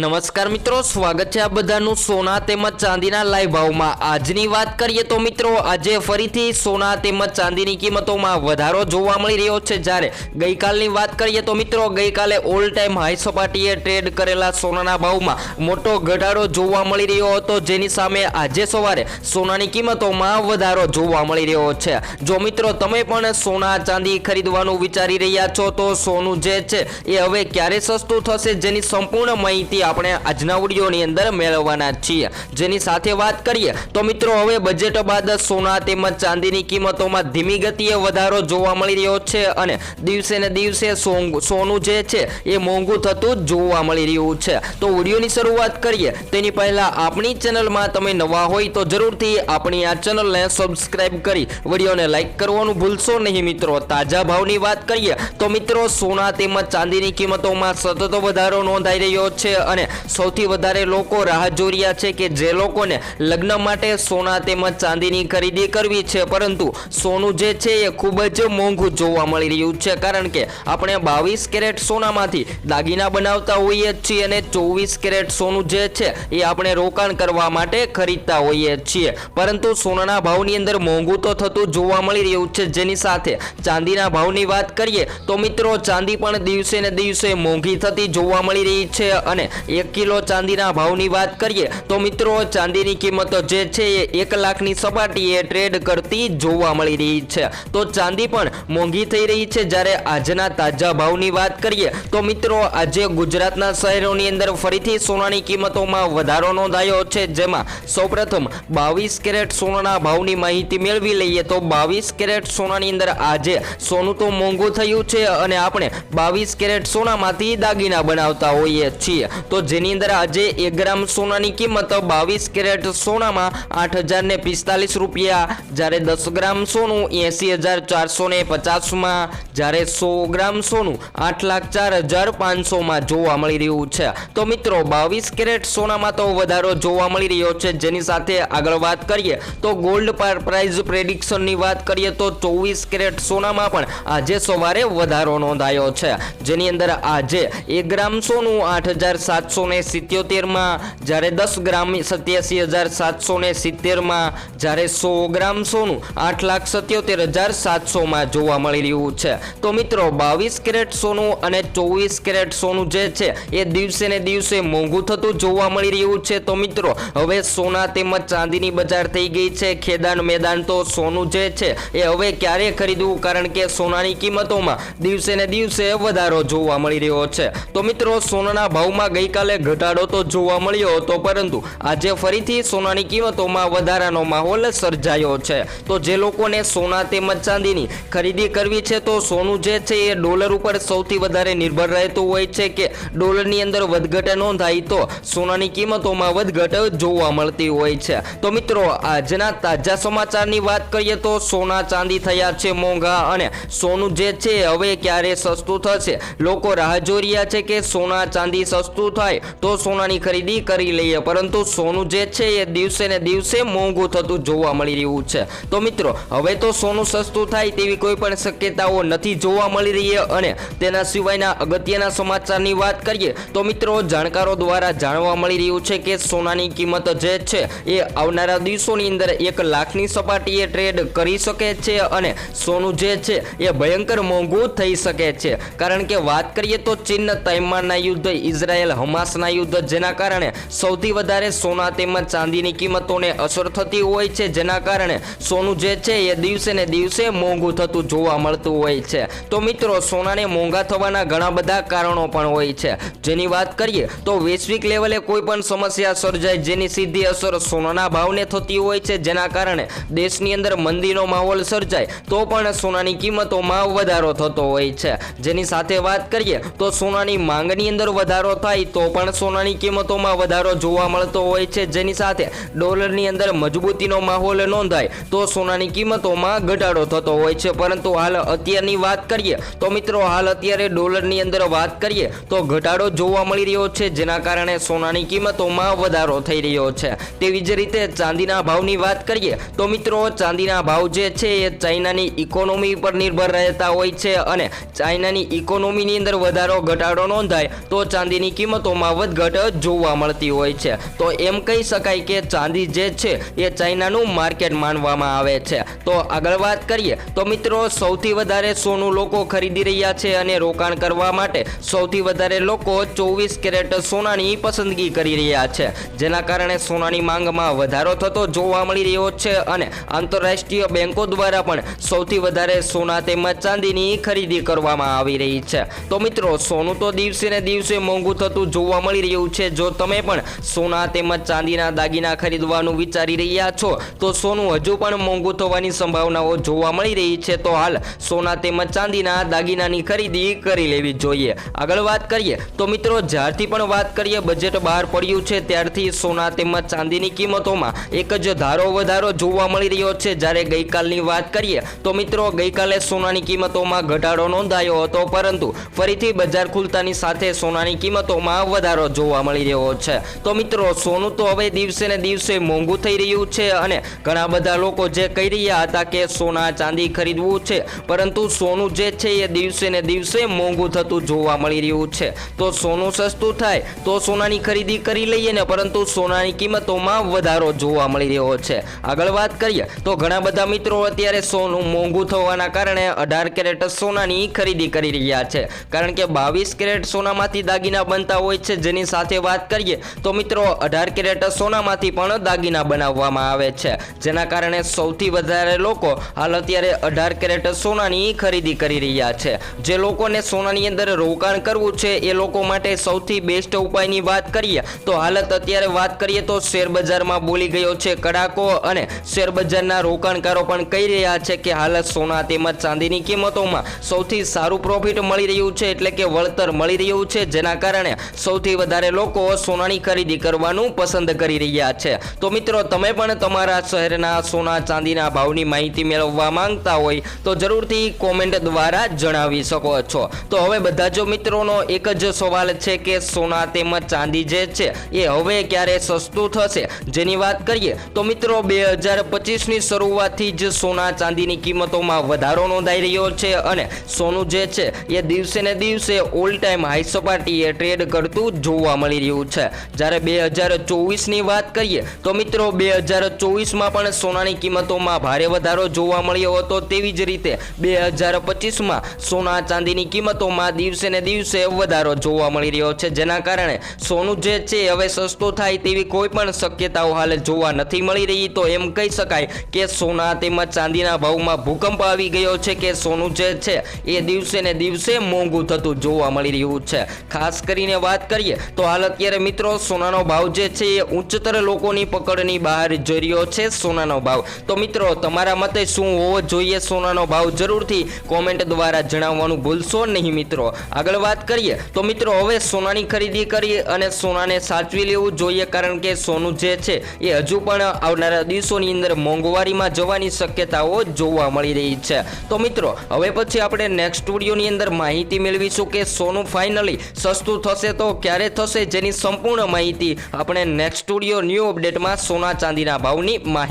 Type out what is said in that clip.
નમસ્કાર મિત્રો, સ્વાગત છે આ બધાનું સોના તેમજ ચાંદીના લાઈવ ભાવમાં. આજની વાત કરીએ તો મિત્રો, આજે ફરીથી સોના તેમજ ચાંદીની કિંમતોમાં વધારો જોવા મળી રહ્યો છે. જ્યારે ગઈકાલની વાત કરીએ તો મિત્રો, ગઈકાલે ઓલ ટાઈમ હાઈ સપાટીએ ટ્રેડ કરેલા સોનાના ભાવમાં મોટો ઘટાડો જોવા મળી રહ્યો હતો. જેની સામે આજે સવારે સોનાની કિંમતોમાં વધારો જોવા મળી રહ્યો છે. જો મિત્રો, તમે પણ સોના, ચાંદી ખરીદવાનું વિચારી રહ્યા છો, તો સોનું જે છે એ હવે ક્યારે સસ્તું થશે, જેની સંપૂર્ણ માહિતી આપણે આજના વિડીયોની અંદર મેળવવાના છીએ. જેની સાથે વાત કરીએ, તો મિત્રો હવે બજેટ બાદ સોના તેમજ ચાંદીની કિંમતોમાં ધીમી ગતિએ વધારો જોવા મળી રહ્યો છે અને દિવસે ને દિવસે સોનું જે છે એ મોંઘું થતું જોવા મળી રહ્યું છે. તો વિડીયોની શરૂઆત કરીએ. તેની પહેલા આપણી ચેનલમાં તમે નવા હોય તો જરૂરથી આપણી આ ચેનલને સબસ્ક્રાઈબ કરી વિડીયોને લાઈક કરવાનું ભૂલશો નહીં મિત્રો. તાજા ભાવની વાત કરીએ, તો મિત્રો સોના તેમજ ચાંદીની કિંમતોમાં સતત વધારો નોંધાઈ રહ્યો છે અને સૌથી વધારે લોકો રાહ જોઈ છે કે જે લોકોને લગ્ન માટે સોના તેમજ ચાંદીની ખરીદી કરવી છે, પરંતુ સોનું જે છે એ ખૂબ જ મોંઘું જોવા મળી રહ્યું છે, કારણ કે આપણે બાવીસ કેરેટ સોનામાંથી દાગીના બનાવતા હોઈએ છીએ અને ચોવીસ કેરેટ સોનું જે છે એ આપણે રોકાણ કરવા માટે ખરીદતા હોઈએ છીએ. પરંતુ સોનાના ભાવની અંદર મોંઘું તો થતું જોવા મળી રહ્યું છે. જેની સાથે ચાંદીના ભાવની વાત કરીએ તો મિત્રો, ચાંદી પણ દિવસે ને દિવસે મોંઘી થતી જોવા મળી રહી છે અને એક કિલો ચાંદીના ભાવની વાત કરીએ તો મિત્રો, ચાંદીની કિંમત જે છે એ એક લાખની સપાટીએ ટ્રેડ કરતી જોવા મળી રહી છે. તો ચાંદી પણ મોંઘી થઈ રહી છે. જ્યારે આજના તાજા ભાવની વાત કરીએ તો મિત્રો, આજે ગુજરાતના શહેરોની અંદર ફરીથી સોનાની કિંમતોમાં વધારો નોંધાયો છે. જેમાં સૌપ્રથમ બાવીસ કેરેટ સોનાના ભાવની માહિતી મેળવી લઈએ તો બાવીસ કેરેટ સોનાની અંદર આજે સોનું તો મોંઘું થયું છે અને આપણે બાવીસ કેરેટ સોનામાંથી દાગીના બનાવતા હોઈએ છીએ. તો જેની અંદર આજે એક ગ્રામ સોનાની કિંમત બાવીસ કેરેટ સોનામાં આઠ હજાર પિસ્તાલીસ રૂપિયા. જ્યારે દસ ગ્રામ સોનું એંસી હજાર ચારસો ને પચાસમાં. જ્યારે સો ગ્રામ સોનું આઠ લાખ ચાર હજાર પાંચસોમાં જોવા મળી રહ્યું છે. તો મિત્રો, બાવીસ કેરેટ સોનામાં તો વધારો જોવા મળી રહ્યો છે. જેની સાથે આગળ વાત કરીએ તો ગોલ્ડ પ્રાઇઝ પ્રેડિક્શનની વાત કરીએ તો ચોવીસ કેરેટ સોનામાં પણ આજે સવારે વધારો નોંધાયો છે. જેની અંદર આજે એક ગ્રામ સોનું આઠ હજાર સાતસો ને સિત્યોતેરમાં, જ્યારે દસ ગ્રામ સત્યાસી હજાર સાતસો ને સિત્તેરમાં જ્યારે સો ગ્રામ સોનું આઠ લાખ સત્યોતેર હજાર સાતસોમાં જોવા મળી રહ્યું છે. તો મિત્રો, બાવીસ કેરેટ સોનું અને ચોવીસ કેરેટ સોનું જે છે, એ દિવસે ને દિવસે મોંઘું થતું જોવા મળી રહ્યું છે. તો મિત્રો, હવે સોના તેમજ ચાંદીની બજાર થઈ ગઈ છે. ખેદાન મેદાન તો સોનું જે છે, એ હવે ક્યારે ખરીદવું? કારણ કે સોનાની કિંમતોમાં દિવસે ને દિવસે વધારો જોવા મળી રહ્યો છે. તો મિત્રો, સોનાના ભાવમાં ગઈકાલે ઘટાડો તો જોવા મળ્યો હતો, પરંતુ આજે ફરીથી સોનાની કિંમતોમાં વધારાનો માહોલ સર્જાયો છે. તો જે લોકોને સોના તેમજ ચાંદીની ખરીદી કરવી છે, તો સોનું જે છે એ ડોલર ઉપર સૌથી વધારે નિર્ભર રહેતું હોય છે કે ડોલરની અંદર વધઘટ નોંધાય તો સોનાની કિંમતોમાં વધઘટ જોવા મળતી હોય છે. તો મિત્રો, આજના તાજા સમાચારની વાત કરીએ તો સોના, ચાંદી થયા છે મોંઘા અને સોનું જે છે હવે ક્યારે સસ્તું થશે? લોકો રાહ જોઈ રહ્યા છે કે સોના, ચાંદી સસ્તું થાય તો સોનાની ખરીદી કરી લઈએ. પરંતુ સોનું જે છે એ દિવસે ને દિવસે મોંઘું થતું જોવા મળી રહ્યું છે. તો મિત્રો, હવે તો સોનું સસ્તું થાય તેવી કોઈ પણ શક્યતાઓ નથી જોવા મળી રહી અને તેના સિવાયના અગત્યના સમાચારની વાત કરીએ તો મિત્રો, જાણકારો દ્વારા જાણવા મળી રહ્યું છે કે સોનાની કિંમત જે છે એ આવનારા દિવસોની અંદર એક લાખની સપાટીએ ટ્રેડ કરી શકે છે અને સોનું જે છે એ ભયંકર મોંઘું થઈ શકે છે. કારણ કે વાત કરીએ તો ચીન તૈમાનના યુદ્ધ, ઇઝરાયલ હમાસના યુદ્ધ જેના કારણે સૌથી વધારે સોના તેમજ ચાંદીની કિંમતોને અસર થતી હોય છે. જેના કારણે સોનું જે છે એ દિવસે ને દિવસે મોંઘું થતું જોવા મળતું હોય છે. તો મિત્રો, સોનાને મોંઘા થવાના ઘણા બધા કારણો પણ હોય છે. જેની વાત કરીએ તો વૈશ્વિક લેવલે કોઈ પણ સમસ્યા સર્જાય જેની સીધી અસર સોનાના ભાવને થતી હોય છે. જેના કારણે દેશની અંદર મંદીનો માહોલ સર્જાય તો પણ સોનાની કિંમતોમાં વધારો થતો હોય છે. જેની સાથે વાત કરીએ તો સોનાની માંગની અંદર વધારો થાય તો પણ સોનાની કિંમતોમાં વધારો જોવા મળતો હોય છે. જેની સાથે ડોલરની અંદર મજબૂતીનો માહોલ નોંધાય તો સોનાની કિંમતોમાં ઘટાડો થતો હોય છે. પરંતુ હાલ અત્યારની વાત કરીએ તો મિત્રો, હાલ અત્યારે ડોલરની અંદર વાત કરીએ તો ઘટાડો જોવા મળી રહ્યો છે, જેના કારણે સોનાની કિંમતોમાં વધારો થઈ રહ્યો છે. તેવી જ રીતે ચાંદીના ભાવની વાત કરીએ તો મિત્રો, ચાંદીના ભાવ જે છે એ ચાઇનાની ઇકોનોમી પર નિર્ભર રહેતા હોય છે અને ચાઇનાની ઇકોનોમીની અંદર વધારો, ઘટાડો નોંધાય તો ચાંદીની કિંમતો કિંમતોમાં વધઘટ જોવા મળતી હોય છે. તો એમ કહી શકાય કે ચાંદી જે છે એ ચાઇનાનું માર્કેટ માનવામાં આવે છે. તો આગળ વાત કરીએ, તો મિત્રો સૌથી વધારે સોનું લોકો ખરીદી રહ્યા છે અને રોકાણ કરવા માટે સૌથી વધારે લોકો ચોવીસ કેરેટ સોનાની પસંદગી કરી રહ્યા છે. જેના કારણે સોનાની માંગમાં વધારો થતો જોવા મળી રહ્યો છે અને આંતરરાષ્ટ્રીય બેંકો દ્વારા પણ સૌથી વધારે સોના તેમજ ચાંદીની ખરીદી કરવામાં આવી રહી છે. તો મિત્રો, સોનું તો દિવસે ને દિવસે મોંઘું થતું જોવા મળી રહ્યું છે. જો તમે પણ સોના તેમજ ચાંદીના દાગીના ખરીદવાનું વિચારી રહ્યા છો, તો સોનું હજુ પણ મોંઘું થવાની સંભાવનાઓ જોવા મળી રહી છે. તો હાલ સોના તેમજ ચાંદીના દાગીનાની ખરીદી કરી લેવી જોઈએ. આગળ વાત કરીએ, તો મિત્રો જ્યારથી પણ વાત કરીએ બજેટ બહાર પડ્યું છે, ત્યારથી સોના તેમજ ચાંદીની કિંમતોમાં એક જ ધારો વધારો જોવા મળી રહ્યો છે. જ્યારે ગઈકાલની વાત કરીએ, તો મિત્રો ગઈકાલે સોનાની કિંમતોમાં ઘટાડો નોંધાયો હતો, પરંતુ ફરીથી બજાર ખુલતાની સાથે સોનાની કિંમતોમાં વધારો જોવા મળી રહ્યો છે. તો મિત્રો, સોનું તો હવે દિવસે ને દિવસે મોંઘું થઈ રહ્યું છે અને ઘણા બધા લોકો જે કહી રહ્યા હતા કે સોના ચાંદી ખરીદવું છે, પરંતુ સોનું જે છે એ દિવસે ને દિવસે મોંઘું થતું જોવા મળી રહ્યું છે. તો સોનું સસ્તું થાય તો સોનાની ખરીદી કરી લઈએ ને, પરંતુ સોનાની કિંમતોમાં વધારો જોવા મળી રહ્યો છે. આગળ વાત કરીએ, તો ઘણા બધા મિત્રો અત્યારે સોનું મોંઘું થવાના કારણે અઢાર કેરેટ સોનાની ખરીદી કરી રહ્યા છે. કારણ કે બાવીસ કેરેટ સોનામાંથી દાગીના બનતા હોય છે. જેની સાથે વાત કરીએ તો મિત્રો, અઢાર કેરેટ સોનામાંથી પણ દાગીના બનાવવામાં આવે છે. જેના કારણે સૌથી વધારે લોકો હાલ અત્યારે અઢાર કેરેટ સોનાની ખરીદી કરી રહ્યા છે. જે લોકોને સોનાની અંદર રોકાણ કરવું છે, એ લોકો માટે સૌથી બેસ્ટ ઉપાયની વાત કરીએ તો હાલત અત્યારે વાત કરીએ તો શેરબજારમાં બોલી ગયો છે કડાકો અને શેરબજારના રોકાણકારો પણ કહી રહ્યા છે કે હાલત સોના તેમજ ચાંદીની કિંમતોમાં સૌથી સારું પ્રોફિટ મળી રહ્યું છે, એટલે કે વળતર મળી રહ્યું છે. જેના કારણે સૌથી વધારે લોકો સોનાની ખરીદી કરવાનું પસંદ કરી રહ્યા છે. તો મિત્રો, તમે પણ તમારા શહેરના સોના ચાંદીના ભાવની માહિતી મેળવવા માંગતા હોય તો જરૂરથી કોમેન્ટ દ્વારા જણાવી શકો છો. તો હવે બધા જો મિત્રોનો એક જ સવાલ છે કે સોના તેમજ ચાંદી જે છે, એ હવે ક્યારે સસ્તું થશે? જેની વાત કરીએ, તો મિત્રો, બે હજાર પચીસની શરૂઆતથી જ સોના ચાંદીની કિંમતોમાં વધારો નોંધાઈ રહ્યો છે અને સોનું જે છે, એ દિવસે ને દિવસે ઓલ ટાઈમ હાઈ સપાટીએ ટ્રેડ કરતું જોવા મળી રહ્યું છે. જ્યારે બે હજાર ચોવીસની વાત કરીએ, તો મિત્રો બે હજાર ચોવીસમાં પણ સોનાની કિંમતોમાં ભારે વધારો જોવા મળ્યો હતો તેવી જ રીતે બે હજાર પચીસમાં સોના ચાંદીની કિંમતોમાં દિવસે ને દિવસે વધારો જોવા મળી રહ્યો છે. જેના કારણે સોનું જે છે હવે સસ્તું થાય તેવી કોઈ પણ શક્યતાઓ હાલ જોવા નથી મળી રહી. તો એમ કહી શકાય કે સોના તેમજ ચાંદીના ભાવમાં ભૂકંપ આવી ગયો છે કે સોનું જે છે એ દિવસે ને દિવસે મોંઘું થતું જોવા મળી રહ્યું છે. ખાસ કરીને વાત કરીએ, તો હાલ અત્યારે મિત્રો સોનાનો ભાવ જે છે એ ઉચ્ચતર લોકોની પકડની બહાર જઈ રહ્યો છે સોનાનો ભાવ. તો મિત્રો, તમારા મતે શું હોવો જોઈએ સોનાનો ભાવ? જરૂરથી કોમેન્ટ દ્વારા જણાવવાનું ભૂલશો નહીં મિત્રો. આગળ વાત કરીએ, તો મિત્રો, હવે સોનાની ખરીદી કરી અને સોનાને સાચવી લેવું જોઈએ કારણ કે સોનું જે છે એ હજુ પણ આવનારા દિવસોની અંદર મોંઘવારીમાં જવાની શક્યતાઓ જોવા મળી રહી છે. તો મિત્રો, હવે પછી આપણે નેક્સ્ટ સ્ટુડિયોની અંદર માહિતી મેળવીશું કે સોનું ફાઇનલી સસ્તું થશે તો ક્યારે થશે જેની સંપૂર્ણ માહિતી આપણે નેક્સ્ટ સ્ટુડિયો ન્યૂ અપડેટમાં સોના ચાંદીના ભાવની માહિતી